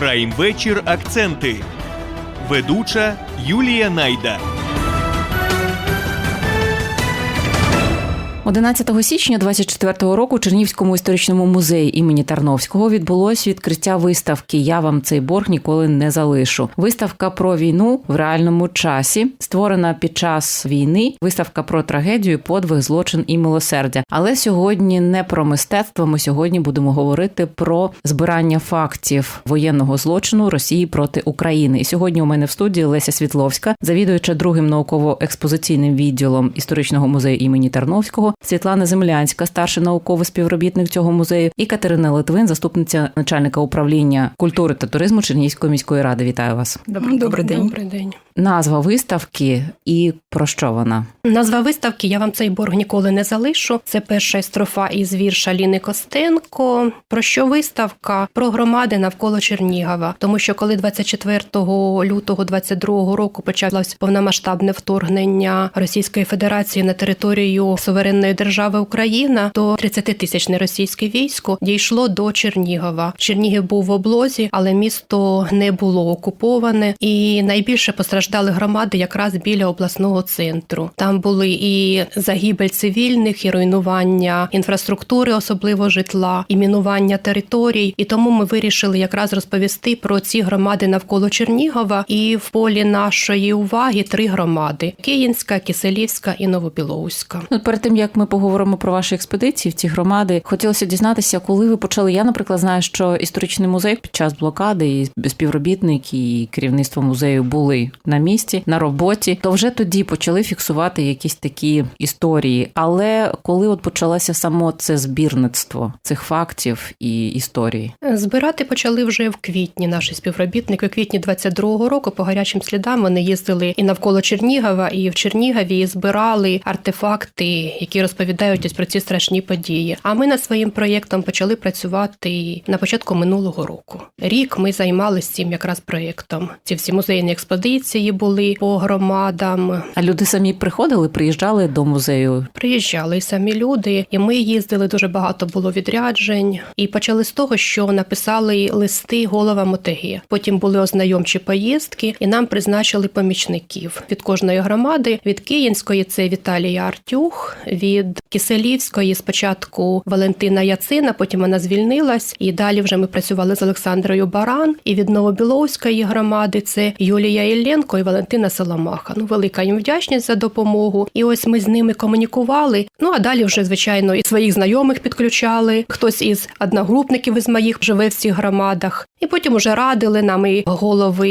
Прайм вечір акценти. Ведуча Юлія Найда. 11 січня 24-го року у Чернівському історичному музеї імені Тарновського відбулось відкриття виставки Я вам цей борг ніколи не залишу. Виставка про війну в реальному часі, створена під час війни. Виставка про трагедію, подвиг, злочин і милосердя. Але сьогодні не про мистецтво. Ми сьогодні будемо говорити про збирання фактів воєнного злочину Росії проти України. І сьогодні у мене в студії Леся Світловська, завідуюча другим науково-експозиційним відділом історичного музею імені Тарновського. Світлана Землянська, старший науковий співробітник цього музею, і Катерина Литвин, заступниця начальника управління культури та туризму Чернігівської міської ради. Вітаю вас. Добрий, Добрий день. Добрий день. Назва виставки і про що вона? Назва виставки Я вам цей борг ніколи не залишу. Це перша строфа із вірша Ліни Костенко. Про що виставка? Про громади навколо Чернігова. Тому що коли 24 лютого 22 року почалось повномасштабне вторгнення Російської Федерації на територію суверенної держави Україна, то 30 тисячне російське військо дійшло до Чернігова. Чернігів був в облозі, але місто не було окуповане, і найбільше постраждали громади якраз біля обласного центру. Там були і загибель цивільних, і руйнування інфраструктури, особливо житла, і мінування територій. І тому ми вирішили якраз розповісти про ці громади навколо Чернігова. І в полі нашої уваги три громади: Київська, Киселівська і Новобілоуська. Ну, перед тим як ми поговоримо про ваші експедиції в ці громади, хотілося дізнатися, коли ви почали. Я, наприклад, знаю, що історичний музей під час блокади і співробітники і керівництво музею були на місці на роботі, то вже тоді почали фіксувати якісь такі історії. Але коли от почалося само це збірництво цих фактів і історії, Збирати почали вже в квітні наші співробітники. У квітні 22-го року по гарячим слідам вони їздили і навколо Чернігова, і в Чернігові збирали артефакти, які розповідають ось про ці страшні події. А ми над своїм проєктом почали працювати на початку минулого року. Рік ми займалися цим якраз проєктом. Ці всі музейні експедиції були по громадам. а люди самі приходили, приїжджали до музею. Приїжджали і самі люди, і ми їздили. Дуже багато було відряджень. І почали з того, що написали листи головам ОТГ. Потім були ознайомчі поїздки, і нам призначили помічників від кожної громади. Від Київської це Віталія Артюх, від Киселівської спочатку Валентина Яцина. Потім вона звільнилась, і далі вже ми працювали з Олександрою Баран. І від Новобіловської громади це Юлія Ілленко і Валентина Соломаха. Ну, велика їм вдячність за допомогу. І ось ми з ними комунікували. Ну а далі вже звичайно і своїх знайомих підключали. Хтось із одногрупників із моїх живе в цих громадах. І потім уже радили нам і голови,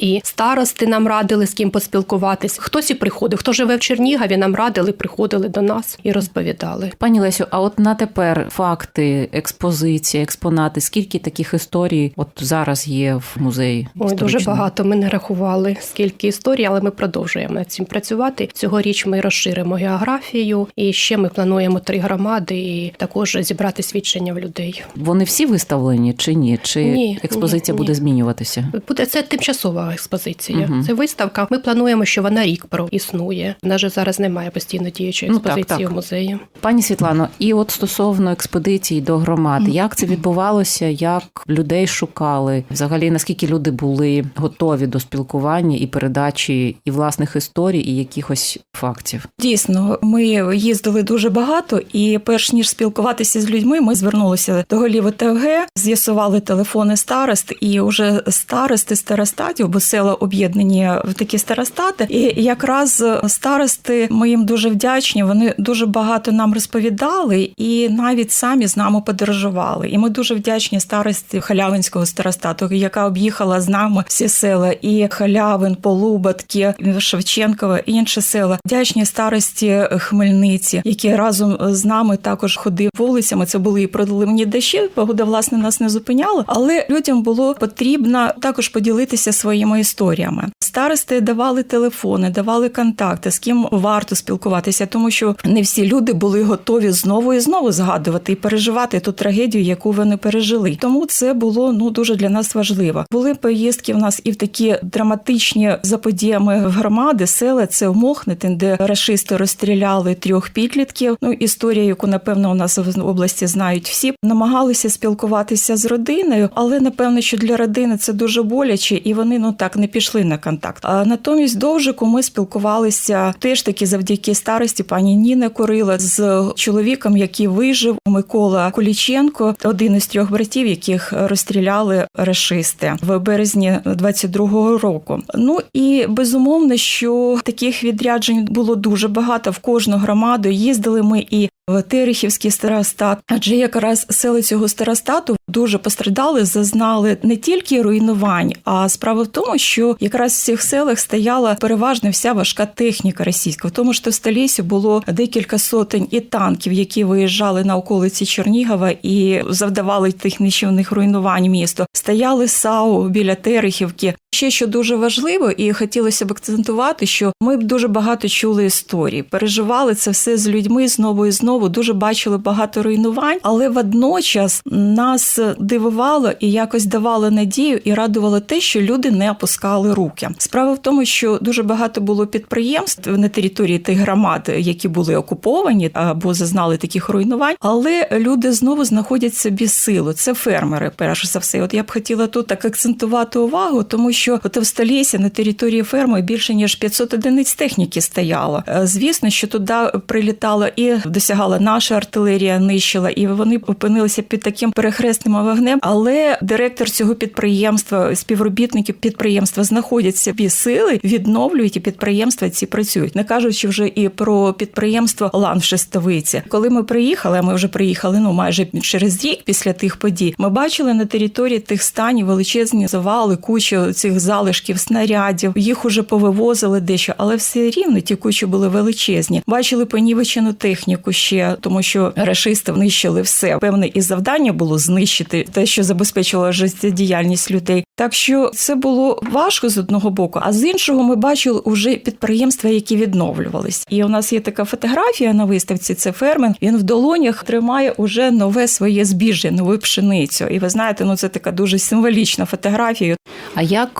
і старости нам радили з ким поспілкуватись. Хтось і приходив. Хто живе в Чернігові, нам радили, приходили до нас і розповідали. Пані Лесю, а от на тепер факти, експозиція, експонати, скільки таких історій от зараз є в музеї? Ой, дуже багато. Ми не рахували скільки історій, але ми продовжуємо над цим працювати. Цьогоріч ми розширимо географію, і ще ми плануємо три громади, і також зібрати свідчення в людей. Вони всі виставлені чи ні? Чи Ні, експозиція ні, буде ні. змінюватися? Буде це тимчасова експозиція. Мгм. Це виставка. Ми плануємо, що вона рік проіснує. Нас же зараз немає постійно діючої Ну, так, експозиції так. в музеї. Пані Світлано, і от стосовно експедицій до громад, як це відбувалося? Як людей шукали? Взагалі, наскільки люди були готові до спілкування і передачі і власних історій, і якихось фактів? Дійсно, ми їздили дуже багато, і перш ніж спілкуватися з людьми, ми звернулися до голів ОТГ, з'ясували телефони старост, і вже старости старостатів, бо села об'єднані в такі старостати. І якраз старости ми їм дуже вдячні. Вони дуже багато нам розповідали, і навіть самі з нами подорожували. І ми дуже вдячні старості Халявинського старостату, яка об'їхала з нами всі села, і Халявин, Полубатки, Шевченкове, і інші села. Вдячні старості Хмельниці, які разом з нами також ходив вулицями. Це були і проливні дощі. Погода власне нас не зупиняла, але людям було потрібно також поділитися своїми історіями. Старости давали телефони, давали контакти, з ким варто спілкуватися, тому що не всі люди були готові знову і знову згадувати і переживати ту трагедію, яку вони пережили. Тому це було ну дуже для нас важливо. Були поїздки в нас і в такі драматичні за подіями в громади, села. Це Мохнетин, де рашисти розстріляли трьох підлітків. Ну історія, яку напевно у нас в області знають всі, намагалися спілкуватися з родиною, але на напевно, що для родини це дуже боляче, і вони ну так не пішли на контакт. А натомість довжику ми спілкувалися теж таки завдяки старості пані Ніни Курила з чоловіком, який вижив Микола Куліченко, один із трьох братів, яких розстріляли рашисти в березні 22-го року. Ну і безумовно, що таких відряджень було дуже багато в кожну громаду. Їздили ми і в Терехівський старостат, адже якраз сели цього старостату дуже постраждали, зазнали не тільки руйнувань, а справа в тому, що якраз в цих селах стояла переважно вся важка техніка російська. В тому то в Столісі було декілька сотень і танків, які виїжджали на околиці Чернігова і завдавали тих нищівних руйнувань місту. Стояли САУ біля Терехівки. Ще що дуже важливо, і хотілося б акцентувати, що ми б дуже багато чули історій, переживали це все з людьми знову і знову. Дуже бачили багато руйнувань, але водночас нас дивувало і якось давало надію і радувало те, що люди не опускали руки. Справа в тому, що дуже багато було підприємств на території тих громад, які були окуповані або зазнали таких руйнувань, але люди знову знаходять собі силу. Це фермери, перш за все. От я б хотіла тут так акцентувати увагу, тому що от в Столісі на території ферми більше ніж 500 одиниць техніки стояло. Е, Звісно, що туди прилітала і досягала наша артилерія, нищила, і вони опинилися під таким перехресним вогнем. Але директор цього підприємства, співробітники підприємства знаходять собі сили, відновлюють і підприємства ці працюють. Не кажучи вже і про підприємство Лан Шестовиці. Коли ми приїхали, ми вже приїхали ну майже через рік після тих подій. Ми бачили на території тих станів величезні завали, кучу цих залишків снарядів. Їх уже повивозили дещо, але все рівно ті кучі були величезні. Бачили понівечену техніку ще, тому що рашисти внищили все. Певне і завдання було знищити те, що забезпечувало життєдіяльність людей. Так що це було важко з одного боку, а з іншого ми бачили уже підприємства, які відновлювались. І у нас є така фотографія на виставці. Це фермен. Він в долонях тримає уже нове своє збіжжя, нову пшеницю. І ви знаєте, ну це така дуже символічна фотографія. А як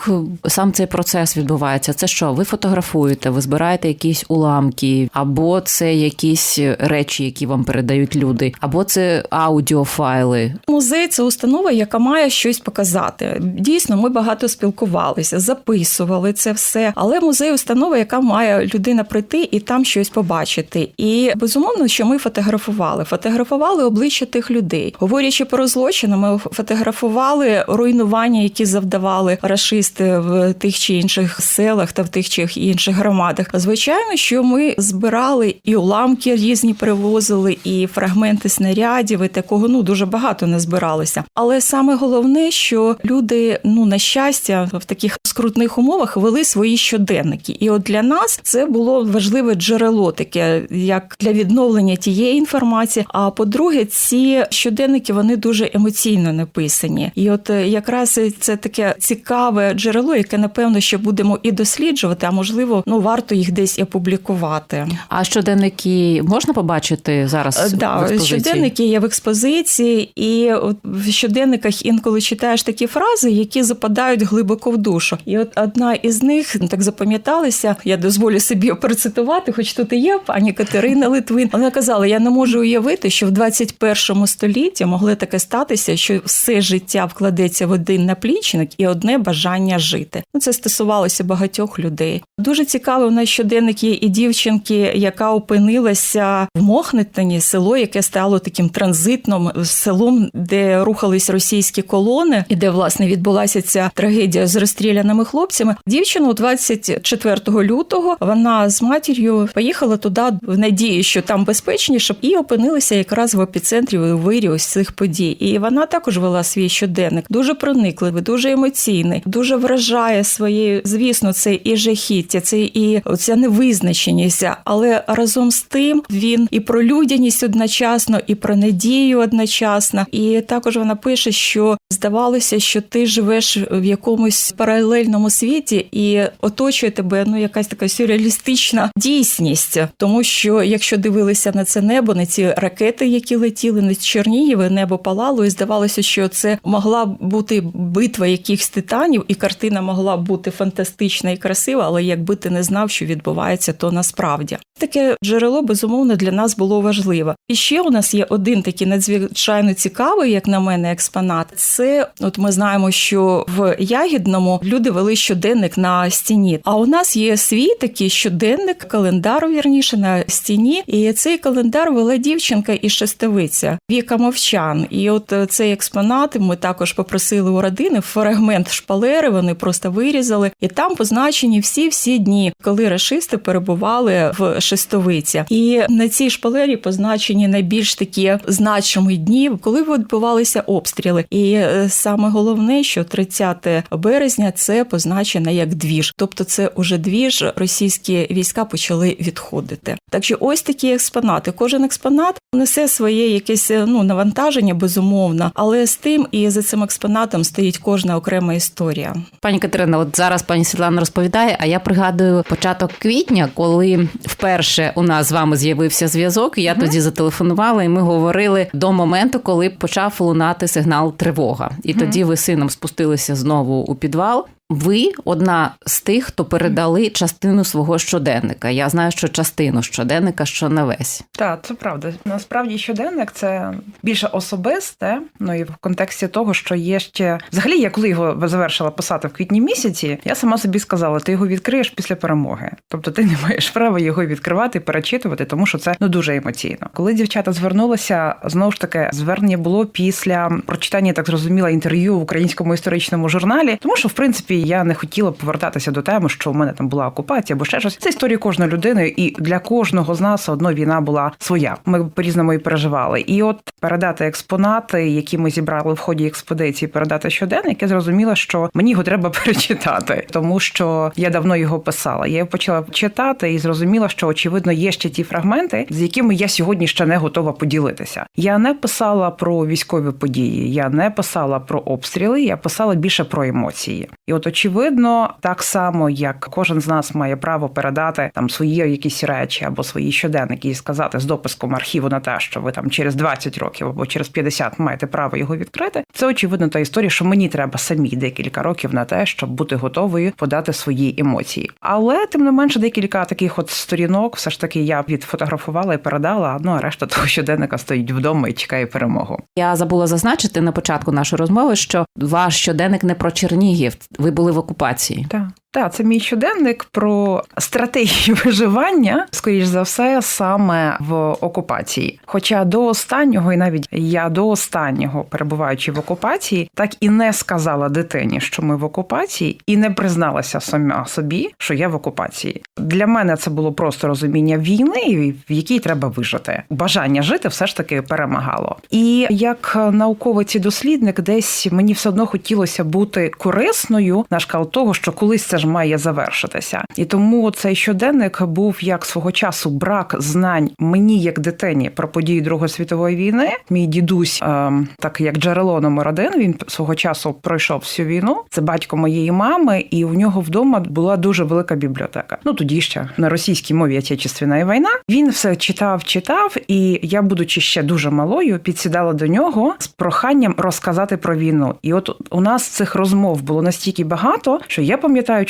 сам цей процес відбувається? Це що? Ви фотографуєте, ви збираєте якісь уламки, або це якісь речі, які вам передають люди, або це аудіофайли. Музей це установа, яка має щось показати. Дійсно, ми багато спілкувалися, записували це все. Але музей установа, яка має людина прийти і там щось побачити. І безумовно, що ми фотографували. Фотографували обличчя тих людей. Говорячи про злочини, ми фотографували руйнування, які завдавали рашисти в тих чи інших селах та в тих чи інших громадах. Звичайно, що ми збирали і уламки різні привозили, і фрагменти снарядів, і такого ну дуже багато не збиралося. Але саме головне, що люди, ну на щастя, в таких скрутних умовах вели свої щоденники. І от для нас це було важливе джерело, таке як для відновлення тієї інформації. А по-друге, ці щоденники вони дуже емоційно написані. І от якраз це таке цікаве джерело, яке напевно ще будемо і досліджувати, а можливо, ну варто їх десь і опублікувати. А щоденники можна побачити зараз? Е, в експозиції? щоденники є в експозиції, і от в щоденниках інколи читаєш такі фрази, які западають глибоко в душу. І от одна із них ну, так запам'яталася. Я дозволю собі процитувати, хоч тут і є пані Катерина Литвин. Вона казала: я не можу уявити, що в 21 столітті могло таке статися, що все життя вкладеться в один наплічник і одне бажання жити. Ну це стосувалося багатьох людей. Дуже цікаво, у нас щоденник є і дівчинки, яка опинилася в Мохнетині, село, яке стало таким транзитним селом, де рухались російські колони, і де власне відбулася ця трагедія з розстріляними хлопцями. Дівчину 24 лютого вона з матір'ю поїхала туди в надії, що там безпечніше, і опинилася якраз в епіцентрі у вирі ось цих подій. І вона також вела свій щоденник, дуже проникливий, дуже емоційний, дуже вражає своєю. Звісно, це і жахіття, це і оця невизначеність, але разом з тим він і про людяність одночасно, і про надію одночасно. І також вона пише, що здавалося, що ти живеш в якомусь паралельному світі, і оточує тебе ну якась така сюрреалістична дійсність, тому що якщо дивилися на це небо, на ці ракети, які летіли на Чернігів, небо палало, і здавалося, що це могла бути битва якихось титанів, і картина могла бути фантастична і красива, але якби ти не знав, що відбувається, то насправді таке джерело безумовно для нас було важливе. І ще у нас є один такий надзвичайно цікавий, як на мене, експонат. Це от ми знаємо, що в Ягідному люди вели щоденник на стіні. А у нас є свій такий щоденник, календар вірніше на стіні. І цей календар вела дівчинка і шестовиця Віка Мовчан. І от е, цей експонат ми також попросили у родини фрагмент шпалери. Вони просто вирізали, і там позначені всі всі дні, коли рашисти перебували в шестовиці. І на цій шпалері позначені найбільш такі значимі дні, коли відбувалися обстріли. І е, саме головне, що 30 березня це позначено як двіж, тобто це уже двіж російські війська почали відходити. Так що ось такі експонати. Кожен експонат несе своє якесь е, ну навантаження, безумовно, але з тим і за цим експонатом стоїть кожна окрема історія. Пані Катерина, от зараз пані Світлана розповідає, а я пригадую початок квітня, коли вперше у нас з вами з'явився зв'язок. і Я тоді зателефонувала, і ми говорили до моменту, коли почав лунати сигнал тривога. І тоді ви сином спустилися знову у підвал. Ви одна з тих, хто передали частину свого щоденника. Я знаю, що частину щоденника, що не весь. Так, це правда. Насправді щоденник це більше особисте. Ну і в контексті того, що є ще взагалі, я коли його завершила писати в квітні місяці, я сама собі сказала, ти його відкриєш після перемоги. Тобто ти не маєш права його відкривати, перечитувати, тому що це ну дуже емоційно. Коли дівчата звернулися, знову ж таки звернення було після прочитання, так зрозуміла, інтерв'ю в українському історичному журналі, тому що в принципі я не хотіла повертатися до теми, що в мене там була окупація або ще щось. Це історія кожної людини, і для кожного з нас одно війна була своя. Ми по-різному і переживали. І от передати експонати, які ми зібрали в ході експедиції, передати щоденник, я зрозуміла, що мені його треба перечитати, тому що я давно його писала. Я його почала читати і зрозуміла, що очевидно є ще ті фрагменти, з якими я сьогодні ще не готова поділитися. Я не писала про військові події, я не писала про обстріли, я писала більше про емоції. І очевидно, так само як кожен з нас має право передати там свої якісь речі або свої щоденники і сказати з дописком архіву на те, що ви там через 20 років або через 50 маєте право його відкрити. Це очевидно та історія, що мені треба самі декілька років на те, щоб бути готовою подати свої емоції. Але тим не менше, декілька таких от сторінок, все ж таки, я відфотографувала і передала. Ну а решта того щоденника стоїть вдома і чекає перемогу. Я забула зазначити на початку нашої розмови, що ваш щоденник не про Чернігів. Ви були в окупації. Так. Так, це мій щоденник про стратегію виживання, скоріш за все, саме в окупації. Хоча до останнього, і навіть я до останнього, перебуваючи в окупації, так і не сказала дитині, що ми в окупації, і не призналася сама собі, що я в окупації. Для мене це було просто розуміння війни, в якій треба вижити. Бажання жити все ж таки перемагало. І як науковець і дослідник, десь мені все одно хотілося бути корисною на шкал того, що колись це ж має завершитися. І тому цей щоденник був як свого часу брак знань мені як дитині про події Другої світової війни. Мій дідусь, ем, так як джерело номер один, він свого часу пройшов всю війну. Це батько моєї мами, і у нього вдома була дуже велика бібліотека. Ну тоді ще на російській мові Отечественна війна. Він все читав, читав, і я, будучи ще дуже малою, підсідала до нього з проханням розказати про війну. І от у нас цих розмов було настільки багато, що я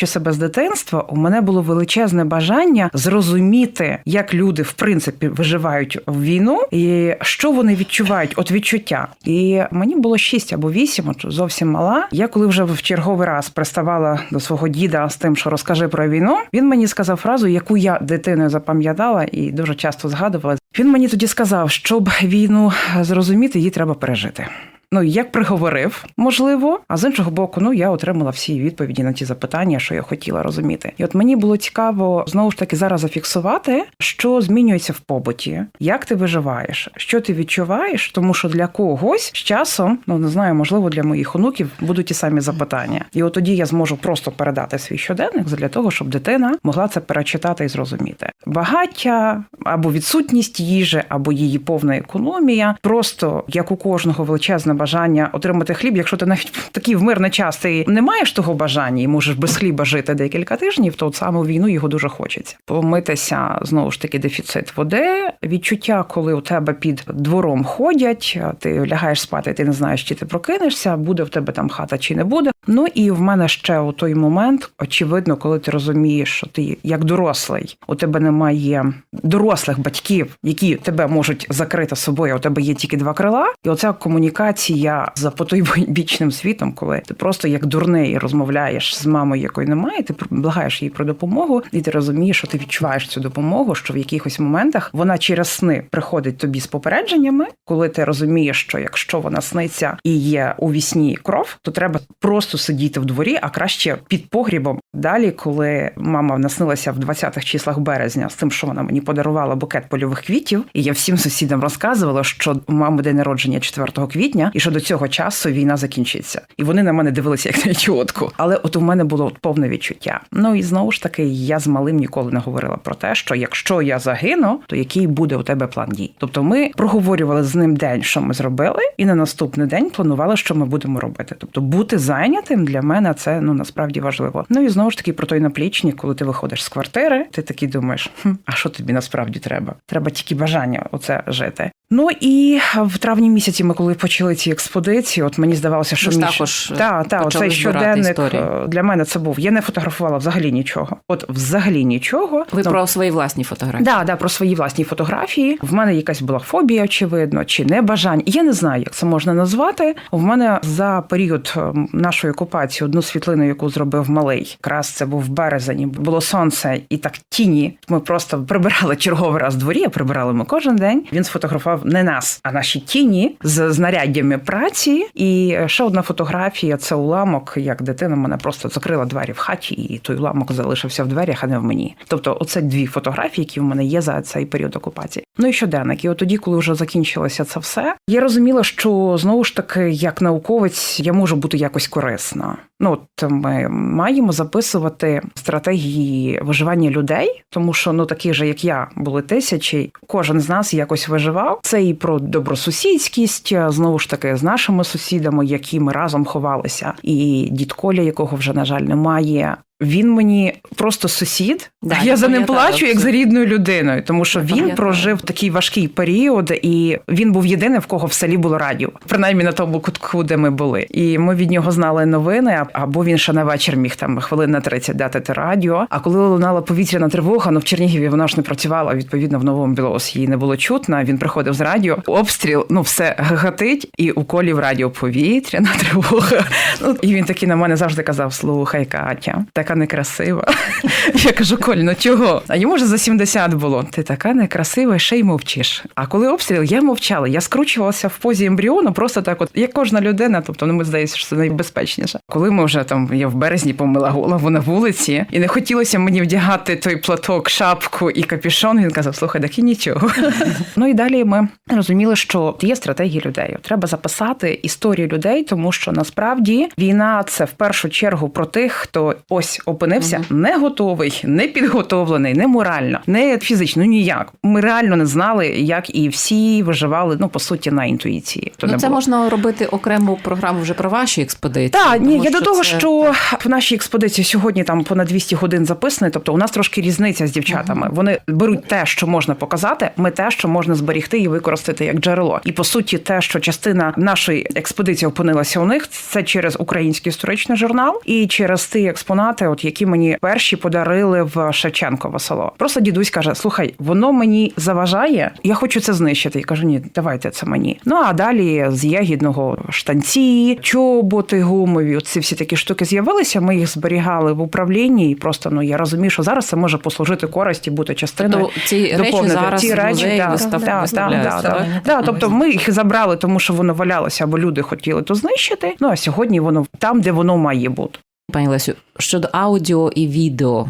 пам'ятаючи себе з дитинства, у мене було величезне бажання зрозуміти, як люди в принципі виживають в війну, і що вони відчувають, от відчуття. І мені було 6 або 8, от зовсім мала. Я коли вже в черговий раз приставала до свого діда з тим, що розкажи про війну, він мені сказав фразу, яку я дитиною запам'ятала і дуже часто згадувала. Він мені тоді сказав, щоб війну зрозуміти, її треба пережити. Ну, як приговорив, можливо, а з іншого боку, ну я отримала всі відповіді на ті запитання, що я хотіла розуміти. І от мені було цікаво знову ж таки зараз зафіксувати, що змінюється в побуті, як ти виживаєш, що ти відчуваєш, тому що для когось з часом, ну не знаю, можливо, для моїх онуків будуть ті самі запитання. І от тоді я зможу просто передати свій щоденник для того, щоб дитина могла це перечитати і зрозуміти. Багаття або відсутність їжі, або її повна економія, просто як у кожного величезна бажання отримати хліб. Якщо ти навіть в такий в мирний час ти не маєш того бажання і можеш без хліба жити декілька тижнів, то от саме в війну його дуже хочеться. Помитися знову ж таки дефіцит води, відчуття, коли у тебе під двором ходять, ти лягаєш спати, ти не знаєш, чи ти прокинешся, буде в тебе там хата чи не буде. Ну і в мене ще у той момент, очевидно, коли ти розумієш, що ти як дорослий, у тебе немає дорослих батьків, які тебе можуть закрити собою. У тебе є тільки два крила, і оця комунікація за потойбічним світом, коли ти просто як дурний розмовляєш з мамою, якої немає, ти благаєш їй про допомогу, і ти розумієш, що ти відчуваєш цю допомогу, що в якихось моментах вона через сни приходить тобі з попередженнями, коли ти розумієш, що якщо вона сниться і є у вісні кров, то треба просто сидіти в дворі, а краще під погрібом. Далі, коли мама наснилася в 20-х числах березня з тим, що вона мені подарувала букет польових квітів, і я всім сусідам розказувала, що у мами день народження 4 квітня, і що до цього часу війна закінчиться. І вони на мене дивилися як на ідіотку. Але от у мене було повне відчуття. Ну і знову ж таки, я з малим ніколи не говорила про те, що якщо я загину, то який буде у тебе план дій? Тобто, ми проговорювали з ним день, що ми зробили, і на наступний день планували, що ми будемо робити. Тобто, бути зайнятим для мене це ну насправді важливо. Ну і знову ж таки про той наплічник, коли ти виходиш з квартири, ти такий думаєш, хм, а що тобі насправді треба? Треба тільки бажання оце жити. Ну і в травні місяці ми коли почали ці експедиції, от мені здавалося, що Ви також та, та, оцей щоденник історії. е, для мене це був. Я не фотографувала взагалі нічого. От взагалі нічого. Ви Ну, про свої власні фотографії. Да, да, про свої власні фотографії. В мене якась була фобія, очевидно, чи небажання. Я не знаю, як це можна назвати. В мене за період е, нашої окупації одну світлину, яку зробив малий, якраз це був березень, було сонце і так тіні. Ми просто прибирали черговий раз дворі, а прибирали ми кожен день. Він сфотографував не нас, а наші тіні з знаряддями праці. І ще одна фотографія це уламок, як дитина мене просто закрила двері в хаті, і той уламок залишився в дверях, а не в мені. Тобто, оце дві фотографії, які в мене є за цей період окупації. Ну і щоденник. І от тоді, коли вже закінчилося це все, я розуміла, що знову ж таки, як науковець, я можу бути якось корисна. Ну, от ми маємо записувати стратегії виживання людей, тому що ну такі ж, як я, були тисячі. Кожен з нас якось виживав. Це і про добросусідськість, знову ж таки, з нашими сусідами, які ми разом ховалися, і дід Коля, якого вже на жаль немає. Він мені просто сусід. Да, я за ним плачу як за рідною людиною, тому що Я він прожив такий важкий період, і він був єдиним, в кого в селі було радіо, принаймні на тому кутку, де ми були. І ми від нього знали новини. Або він ще на вечір міг там хвилин на 30 дати те радіо. А коли лунала повітряна тривога, ну в Чернігові вона ж не працювала. Відповідно, в новому Білорусі її не було чутно. Він приходив з радіо, обстріл, ну все гагатить, і у колі в радіо повітряна тривога. Ну і він такий на мене завжди казав: Слухай, Катя, така некрасива. Я кажу, Коль, ну чого? А йому вже за 70 було. Ти така некрасива, ще й мовчиш. А коли обстріл, я мовчала. Я скручувалася в позі ембріону, просто так, от як кожна людина. Тобто, ну ми здається, що це найбезпечніше. Коли ми вже там я в березні помила голову на вулиці, і не хотілося мені вдягати той платок, шапку і капюшон. Він казав: слухай, так і нічого. ну і далі ми розуміли, що є стратегії людей. Треба записати історію людей, тому що насправді війна це в першу чергу про тих, хто ось опинився не готовий, не підготовлений, не морально, не фізично, ну ніяк. Ми реально не знали, як і всі виживали. Ну по суті, на інтуїції. То Ну, не це було. можна робити окрему програму вже про ваші експедиції. Так, ні, я до того, це- що в нашій експедиції сьогодні там понад 200 годин записані. Тобто, у нас трошки різниця з дівчатами. Вони беруть те, що можна показати, ми те, що можна зберігти і використати як джерело. І по суті, те, що частина нашої експедиції опинилася у них, це через український історичний журнал і через ті експонати, от які мені перші подарили в Шевченкове село. Просто дідусь каже: слухай, воно мені заважає, я хочу це знищити. Я кажу, ні, давайте це мені. Ну а далі з ягідного штанці, чоботи гумові, ці всі такі штуки з'явилися. Ми їх зберігали в управлінні, і просто ну я розумію, що зараз це може послужити користі, бути частиною. Тобто ці речі зараз ці речі, музеї да, вистав- да, да, да, да. Да, тобто ми їх забрали, тому що воно валялося, або люди хотіли то знищити. Ну а сьогодні воно там, де воно має бути. Пані Лесю, щодо аудіо і відео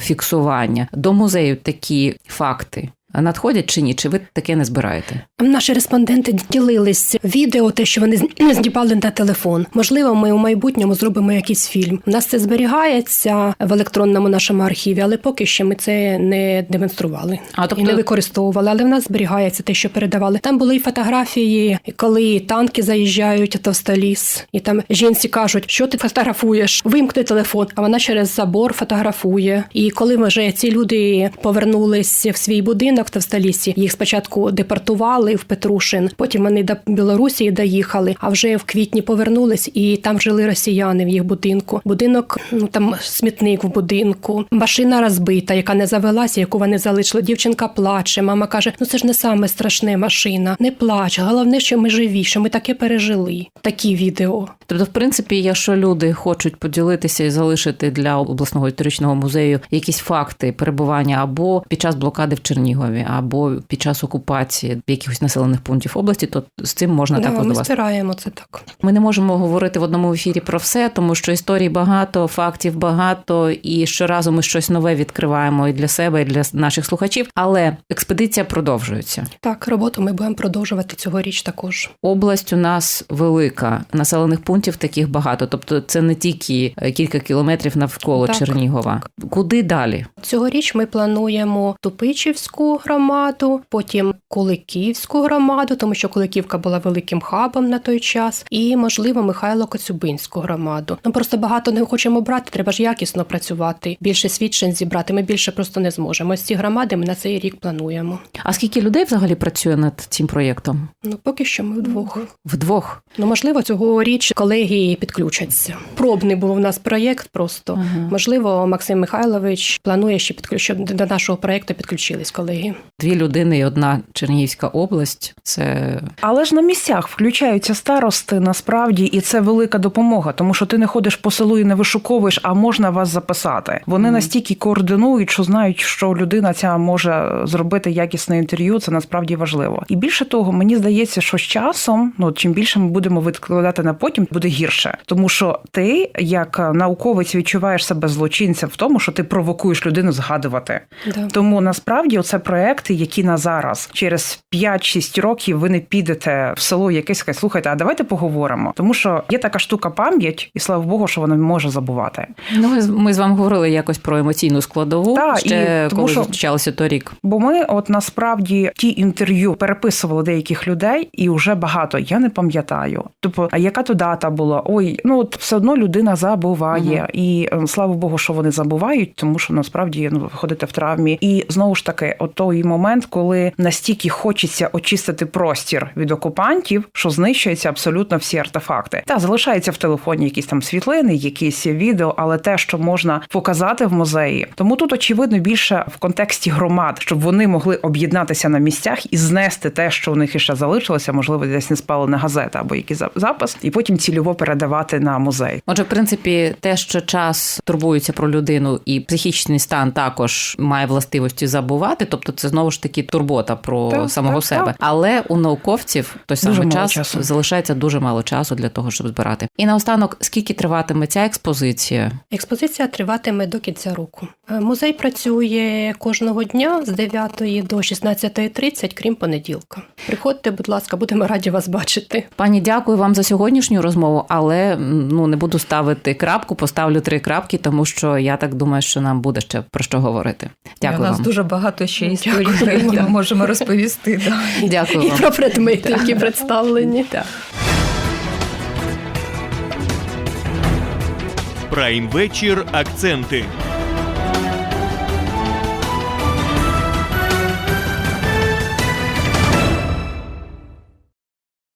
фіксування до музею такі факти надходять чи ні? Чи ви таке не збираєте? Наші респонденти ділились відео, те, що вони з- знімали на телефон. Можливо, ми у майбутньому зробимо якийсь фільм. У нас це зберігається в електронному нашому архіві, але поки що ми це не демонстрували А, тобто- і не використовували. Але в нас зберігається те, що передавали. Там були і фотографії, коли танки заїжджають в Товстоліс, і там жінці кажуть, що ти фотографуєш, вимкни телефон. А вона через забор фотографує. І коли вже ці люди повернулись в свій будинок в Товстолісі, їх спочатку депортували в Петрушин, потім вони до Білорусі доїхали, а вже в квітні повернулись, і там жили росіяни в їх будинку. Будинок, ну там смітник в будинку, машина розбита, яка не завелася, яку вони залишили. Дівчинка плаче. Мама каже: ну це ж не саме страшне машина. Не плач. Головне, що ми живі, що ми таке пережили. Такі відео. Тобто, в принципі, якщо люди хочуть поділитися і залишити для обласного історичного музею якісь факти перебування або під час блокади в Чернігові, або під час окупації якихось населених пунктів області, то з цим можна Да, також до ми вас. збираємо це так. Ми не можемо говорити в одному ефірі про все, тому що історій багато, фактів багато, і щоразу ми щось нове відкриваємо і для себе, і для наших слухачів. Але експедиція продовжується. Так, роботу ми будемо продовжувати цьогоріч також. Область у нас велика, населених пунктів таких багато. Тобто, це не тільки е, кілька кілометрів навколо Так. Чернігова. Куди далі? Цьогоріч ми плануємо Тупичівську громаду, потім Куликівську громаду, тому що Куликівка була великим хабом на той час, і можливо Михайло Коцюбинську громаду. Ну просто багато не хочемо брати. Треба ж якісно працювати. Більше свідчень зібрати. Ми більше просто не зможемо. Ось ці громади ми на цей рік плануємо. А скільки людей взагалі працює над цим проєктом? Ну поки що ми вдвох. Вдвох. Ну можливо, цьогоріч колеги підключаться. Пробний був у нас проєкт. Просто Ага. можливо, Максим Михайлович планує ще підключ... щоб до нашого проєкту підключились колеги. Дві людини і одна Чернігівська область. Це Але ж на місцях включаються старости насправді, і це велика допомога, тому що ти не ходиш по селу і не вишуковуєш, а можна вас записати. Вони настільки координують, що знають, що людина ця може зробити якісне інтерв'ю. Це насправді важливо. І більше того, мені здається, що з часом, ну чим більше ми будемо відкладати на потім, буде гірше, тому що ти, як науковець, відчуваєш себе злочинцем в тому, що ти провокуєш людину згадувати. Да. Тому насправді це проекти, які на зараз через 5-6 років ви не підете в село якесь скажете, слухайте, а давайте поговоримо. Тому що є така штука пам'ять, і слава Богу, що вона може забувати. ну ми, з- ми з вами говорили якось про емоційну складову. Так, ще і тому коли що- зустрічалися торік. Бо ми, от насправді, ті інтерв'ю переписували деяких людей, і вже багато я не пам'ятаю. Тобто, а яка то дата була? Ой, ну от все одно людина забуває, Мгм. і е, слава Богу, що вони забувають, тому що насправді ну ви в травмі. І знову ж таки, от той момент, коли настільки хочеться очистити простір від окупантів, що знищуються абсолютно всі артефакти. Та залишається в телефоні якісь там світлини, якісь відео, але те, що можна показати в музеї. Тому тут очевидно більше в контексті громад, щоб вони могли об'єднатися на місцях і знести те, що у них іще залишилося, можливо, десь не спалена газета або якийсь зап- запис, і потім цільово передавати на музей. Отже, в принципі, те, що час турбується про людину, і психічний стан також має властивості забувати. Тобто, це знову ж таки турбота про Так, самого так, себе. так. Але у науковців той самий час часу. залишається дуже мало часу для того, щоб збирати. І наостанок, скільки триватиме ця експозиція? Експозиція триватиме до кінця року. Е, Музей працює кожного дня з 9 до 16.30, крім понеділка. Приходьте, будь ласка, будемо раді вас бачити. Пані, дякую вам за сьогоднішню розмову, але ну не буду ставити крапку, поставлю три крапки, тому що я так думаю, що нам буде ще про що говорити. Дякую У нас вам. дуже багато ще історій, Дякую ми можемо розповісти. Да. Дякую І вам. про предмети, які представлені. Прайм вечір. Акценти.